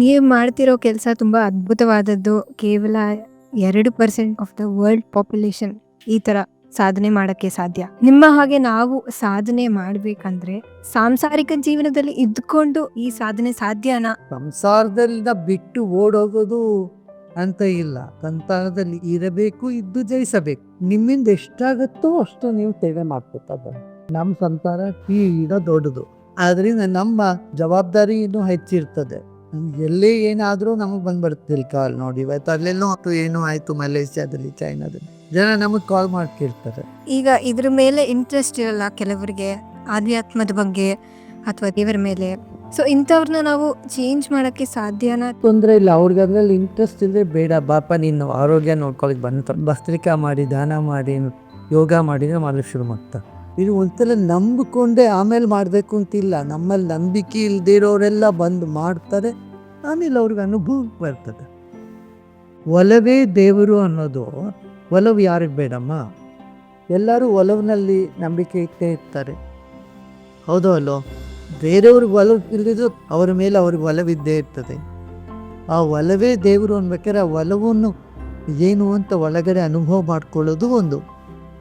ನೀವು ಮಾಡ್ತಿರೋ ಕೆಲಸ ತುಂಬಾ ಅದ್ಭುತವಾದದ್ದು. ಕೇವಲ ಎರಡು percent of the world population ಈ ತರ ಸಾಧನೆ ಮಾಡಕ್ಕೆ ಸಾಧ್ಯ. ನಿಮ್ಮ ಹಾಗೆ ನಾವು ಸಾಧನೆ ಮಾಡ್ಬೇಕಂದ್ರೆ ಸಾಂಸಾರಿಕ ಜೀವನದಲ್ಲಿ ಇದ್ಕೊಂಡು ಈ ಸಾಧನೆ ಸಾಧ್ಯನಾ? ಸಂಸಾರದಲ್ಲಿನ ಬಿಟ್ಟು ಓಡೋಗೋದು ಅಂತ ಇಲ್ಲ ಸಂಸಾರದಲ್ಲಿ ಇರಬೇಕು, ಇದ್ದು ಜಯಿಸಬೇಕು ನಿಮ್ಮಿಂದ ಎಷ್ಟಾಗುತ್ತೋ ಅಷ್ಟು ನೀವು ಸೇವೆ ಮಾಡ್ಕೋತಾ ನಮ್ಮ ಸಂಸಾರ ಈಗ ದೊಡ್ಡದು ಆದ್ರಿಂದ ನಮ್ಮ ಜವಾಬ್ದಾರಿ ಇನ್ನೂ ಹೆಚ್ಚಿರ್ತದೆ ಎಲ್ಲೇ ಏನಾದರೂ ನಮಗೆ ಬಂದ್ಬಿಡ್ತಿಲ್ಲ ಕಾಲ್ ನೋಡಿ. ಇವತ್ತು ಅಲ್ಲೆಲ್ಲೋ ಅಥವಾ ಏನೋ ಆಯಿತು ಮಲೇಷ್ಯಾದಲ್ಲಿ ಚೈನಾದಲ್ಲಿ. ಜನ ನಮಗೆ ಕಾಲ್ ಮಾಡ್ತಿರ್ತಾರೆ. ಕೇಳ್ತಾರೆ ಈಗ ಇದ್ರ ಮೇಲೆ ಇಂಟ್ರೆಸ್ಟ್ ಇರಲ್ಲ ಕೆಲವರಿಗೆ ಆಧ್ಯಾತ್ಮದ ಬಗ್ಗೆ ಅಥವಾ ದೇವರ ಮೇಲೆ. ಸೊ ಇಂಥವ್ರನ್ನ ನಾವು ಚೇಂಜ್ ಮಾಡಕ್ಕೆ ಸಾಧ್ಯನ? ತೊಂದರೆ ಇಲ್ಲ. ಅವ್ರಿಗೆ ಅದ್ರಲ್ಲಿ ಇಂಟ್ರೆಸ್ಟ್ ಇದ್ರೆ ಬೇಡ. ಬಾಪ ನೀನು ಆರೋಗ್ಯ ನೋಡ್ಕೊಳಕ್ ಬಂತ ಭಸ್ತ್ರಿಕಾ ಮಾಡಿ ದಾನ ಮಾಡಿ ಯೋಗ ಮಾಡಿದ್ರೆ ಮಾಡಲು ಶುರು ಮಾಡ್ತಾರೆ. ಇದು ಒಂದ್ಸಲ ನಂಬಿಕೊಂಡೆ ಆಮೇಲೆ ಮಾಡಬೇಕು ಅಂತಿಲ್ಲ. ನಮ್ಮಲ್ಲಿ ನಂಬಿಕೆ ಇಲ್ದಿರೋರೆಲ್ಲ ಬಂದು ಮಾಡ್ತಾರೆ. ಆಮೇಲೆ ಅವ್ರಿಗೆ ಅನುಭವ ಬರ್ತದೆ. ಒಲವೇ ದೇವರು ಅನ್ನೋದು, ಒಲವು ಯಾರಿಗೆ ಬೇಡಮ್ಮ? ಎಲ್ಲರೂ ಒಲವಿನಲ್ಲಿ ನಂಬಿಕೆ ಇಟ್ಟೇ ಇರ್ತಾರೆ. ಹೌದೋ ಅಲ್ಲೋ? ಬೇರೆಯವ್ರಿಗೆ ಒಲವು ಇಲ್ದಿದ್ರು ಅವರ ಮೇಲೆ ಅವ್ರಿಗೆ ಒಲವಿದ್ದೇ ಇರ್ತದೆ. ಆ ಒಲವೇ ದೇವರು ಅನ್ಬೇಕಾದ್ರೆ ಆ ಒಲವನ್ನು ಏನು ಅಂತ ಒಳಗಡೆ ಅನುಭವ ಮಾಡಿಕೊಳ್ಳೋದು ಒಂದು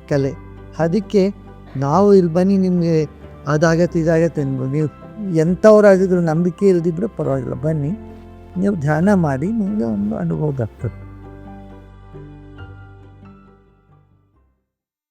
ಕಲೆ. ಅದಕ್ಕೆ ನಾವು ಇಲ್ಲಿ ಬನ್ನಿ ನಿಮಗೆ ಅದಾಗತ್ತೆ ಇದಾಗತ್ತೆ ಅನ್ಬೋದು ನೀವು ಎಂಥವ್ರಾಗಿದ್ರು ನಂಬಿಕೆ ಇಲ್ದಿದ್ರು ಪರವಾಗಿಲ್ಲ. ಬನ್ನಿ, ನೀವು ಧ್ಯಾನ ಮಾಡಿ, ನಿಮಗೆ ಒಂದು ಅನುಭವ ಬರ್ತದೆ.